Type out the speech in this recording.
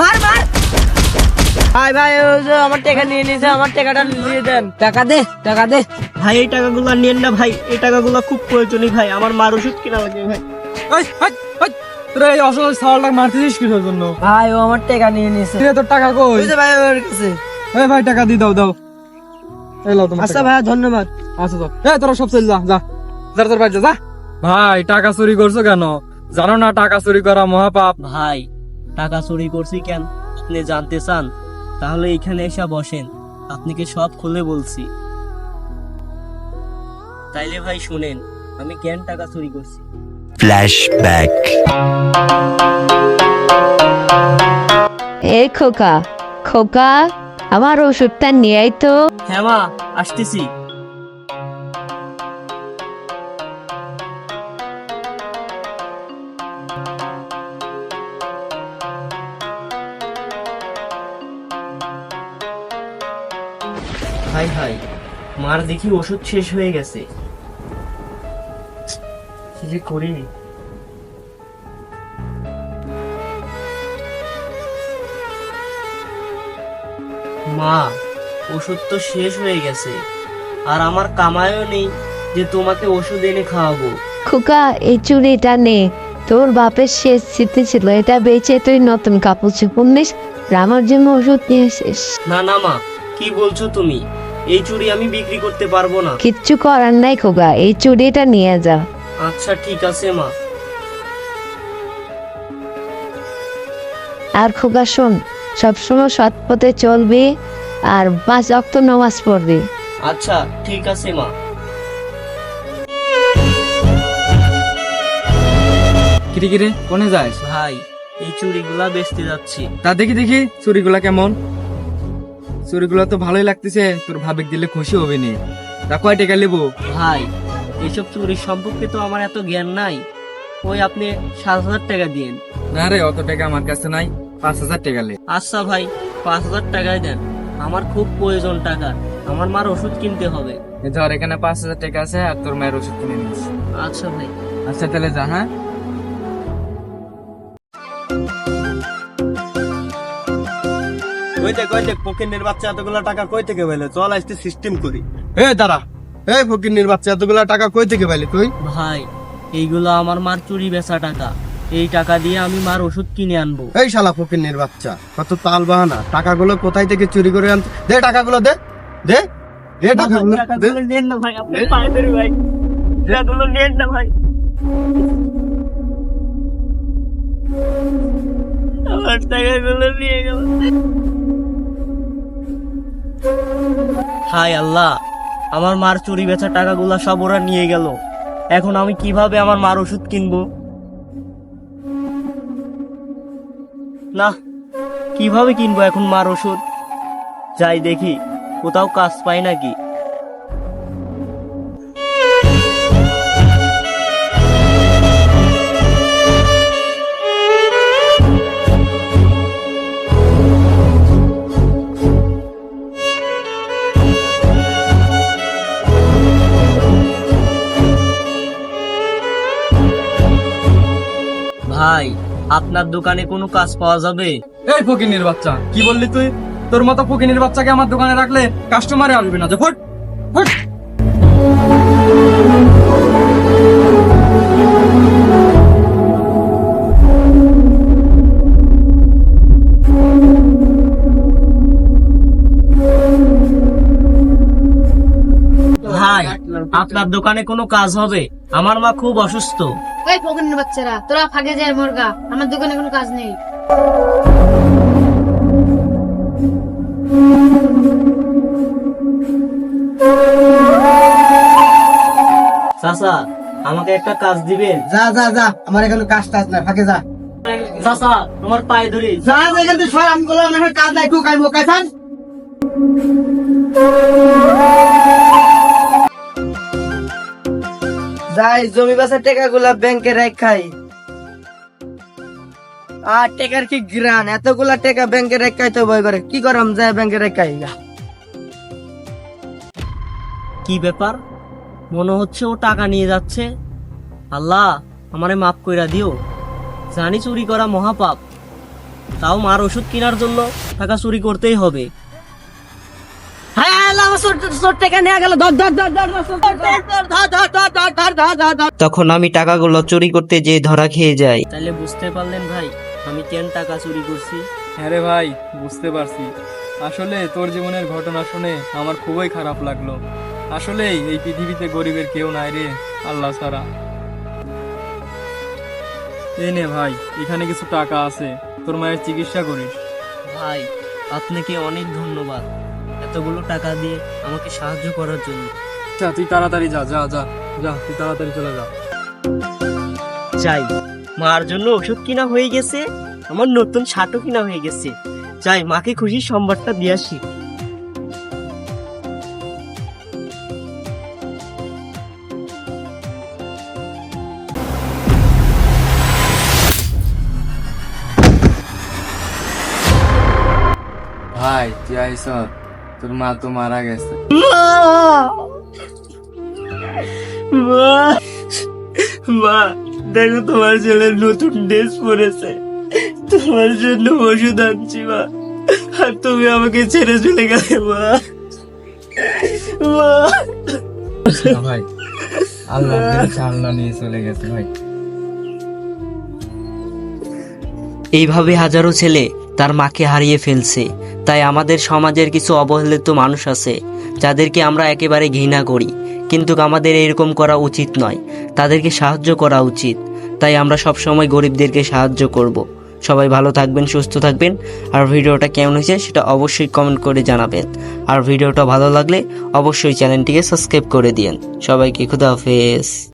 মার মার। ভাই ভাই ওই যে আমার টাকা নিয়ে নিয়েছে আমার টাকাটা দিয়ে দেন। টাকা দে টাকা দে। ভাই এই টাকাগুলো নিয়েন না ভাই। এই টাকাগুলো খুব প্রয়োজনীয় ভাই। আমার মার ওষুধ কিনা লাগবে ভাই। এই, এই, এই, তোরা এই অসহায় সাওয়ালটা মারতেছিস কিসের জন্য? ভাই ও আমার টাকা নিয়ে নিয়েছে। তোর টাকা কই? ভাই ওর কাছে। এই ভাই টাকা দি দাও দাও। আচ্ছা টাকা। ভাই ধন্যবাদ। আচ্ছা তোরা সব চল যা যা। যা তোর বাড়ি যা, যা। ভাই টাকা চুরি করছ কেন? জানো না টাকা চুরি করা মহাপাপ। ভাই টাকা চুরি করছি কেন? আপনি জানতে চান তাহলে এখানে এসে বসেন। আপনাকে সব খুলে বলছি। তাইলে ভাই শুনেন আমি কেন টাকা চুরি করছি? Flashback. এ খোকা খোকা আমার ওষুধটা নিয়ে আয় তো। হ্যাঁ মা আসতেছি। হাই হাই মার দেখি ওষুধ শেষ হয়ে গেছে। কি যে করি? মা ওষুধ তো শেষ হয়ে গেছে। আর আমার কামায়ও নেই যে তোমাকে ওষুধ এনে খাওয়াবো। খোকা এই চুড়িটা নে। তোর বাপের শেষ স্মৃতি ছিল এটা বেচে তুই নতুন কাপড় চোপড় নিস আমার জন্য ওষুধ নিয়ে এসিস না না মা কি বলছো তুমি? এই চুড়ি আমি বিক্রি করতে পারব না। কিচ্ছু করার নাই খোকা এই চুড়িটা নিয়ে যা। আচ্ছা ঠিক আছে মা। আর খোকা শোন সবসময় সৎ পথে চলবি আর পাঁচ অক্ত নামাজ পড়বি। আচ্ছা ঠিক আছে মা। কিরে কিরে কোনে যাস? ভাই এই চুড়িগুলা বেচতে যাচ্ছি। তা দেখি দেখি চুরিগুলা কেমন? চুরিগুলা তো ভালোই লাগতেছে তোর ভাবিক দিলে খুশি হবে নি তা কয় টাকা নেব ভাই এইসব চুরির সম্পর্কে তো আমার এত জ্ঞান নাই। ওই আপনি সাত হাজার টাকা দিন না রে অত টাকা আমার কাছে নাই পাঁচ হাজার টাকা লে। আচ্ছা ভাই পাঁচ হাজার টাকাই দেন। আমার খুব প্রয়োজন টাকা আমার মার ওষুধ কিনতে হবে। ধর এখানে পাঁচ হাজার টাকা আছে আর তোর মায়ের ওষুধ কিনে নিস। আচ্ছা ভাই। আচ্ছা তাহলে যা হ্যাঁ? কই দেখ ফকিন্নির বাচ্চা এতগুলা টাকা কই থেকে পাইলে? চল আসতে সিস্টেম করি। এ দাঁড়া। এই ফকিন্নির বাচ্চা এতগুলা টাকা কই থেকে পাইলে তুই? ভাই এইগুলো আমার মার চুরি বেচা টাকা। এই টাকা দিয়ে আমি মার ওষুধ কিনে আনব। এই শালা ফকিন্নির বাচ্চা কত তাল বাহানা। টাকাগুলো কোথায় থেকে চুরি করে আনতে দে টাকাগুলো দে। দে। দে টাকাগুলো দে। নেন না ভাই আপনি পায়ে ধরি ভাই। টাকাগুলো নেন না ভাই। আমার টাকাগুলো নিয়ে গেল। হাই আল্লাহ, আমার মার চুরি বেচা টাকাগুলো সব ওরা নিয়ে গেল। এখন আমি কীভাবে আমার মার ওষুধ কিনবো? না, কীভাবে কিনবো এখন মার ওষুধ? যাই দেখি, কোথাও কাজ পাই নাকি? আপনার দোকানে কোনো কাজ পাওয়া যাবে? এই ফকিনের বাচ্চা কি বললি তুই? তোর মতো ফকিনের বাচ্চাকে আমার দোকানে রাখলে কাস্টমারে আসবে না। যে ফট ফট। ভাই আপনার দোকানে কোনো কাজ হবে? আমার মা খুব অসুস্থ। ওই পকনের বাচ্চারা তোরা ফাঁকে যায় মুরগা আমার দোকানে কোনো কাজ নেই। চাচা আমাকে একটা কাজ দিবেন? যা যা যা আমার এখানে কাজ টাজ নাই ফাঁকে যা। চাচা তোমার পায়ে ধরি। যা যা এখান থেকে সর আমি বললাম না কাজ নাই কাইবো কাইছান যাই, জমি বাসার টাকা গুলা ব্যাংকে রাখাই। আর টাকার কি গ্রান এতগুলা টাকা ব্যাংকে রাখাই তো ভয় করে। কি করাম যায় ব্যাংকে রাখাই? কি ব্যাপার? মনে হচ্ছে ও টাকা নিয়ে যাচ্ছে। আল্লাহ, আমারে মাফ কইরা দিও। জানি চুরি করা মহাপাপ। তাও মার ওষুধ কেনার জন্য টাকা চুরি করতেই হবে। তখন আমি টাকাগুলো চুরি করতে যেয়ে ধরা খেয়ে যাই। তাহলে বুঝতে পারলেন ভাই আমি কেন টাকা চুরি করছি? হ্যাঁ রে ভাই বুঝতে পারছি। আসলে তোর জীবনের ঘটনা শুনে আমার খুবই খারাপ লাগল। আসলে এই পৃথিবীতে গরিবের কেউ নাই রে আল্লাহ ছাড়া। এই নে ভাই এখানে কিছু টাকা আছে তোর মায়ের চিকিৎসা করিস। ভাই আপনাকে অনেক ধন্যবাদ। এতগুলো টাকা দিয়ে আমাকে সাহায্য করার জন্য। আচ্ছা তুই তাড়াতাড়ি যা যা যা যা তুই তাড়াতাড়ি চলে যা। যাই মার জন্য ওষুধ কিনা হয়ে গেছে আমার নতুন শার্টও কিনা হয়ে গেছে। যাই মাকে খুশি সম্বাদটা দিয়ে আসি। ভাই তুই আইস তোর মা তো মারা গেছে। মা মা দেখো তোমার ছেলের নতুন ড্রেস পরেছে। তোমার জন্য ওষুধ আনছি মা। আর তুমি আমাকে ছেড়ে চলে গেলে মা। মা। ভাই আল্লাহ আল্লাহ নিয়ে চলে গেছে ভাই। এইভাবে হাজারো ছেলে তার মাকে হারিয়ে ফেলছে। তাই আমাদের সমাজের কিছু অবহেলিত মানুষ আছে, যাদেরকে আমরা একেবারে ঘৃণা করি। কিন্তু আমাদের এরকম করা উচিত নয়। তাদেরকে সাহায্য করা উচিত। তাই আমরা সবসময় গরিবদেরকে সাহায্য করব। সবাই ভালো থাকবেন, সুস্থ থাকবেন। আর ভিডিওটা কেমন হয়েছে সেটা অবশ্যই কমেন্ট করে জানাবেন। আর ভিডিওটা ভালো লাগলে অবশ্যই চ্যানেলটিকে সাবস্ক্রাইব করে দিন সবাইকে খুদা হাফেজ।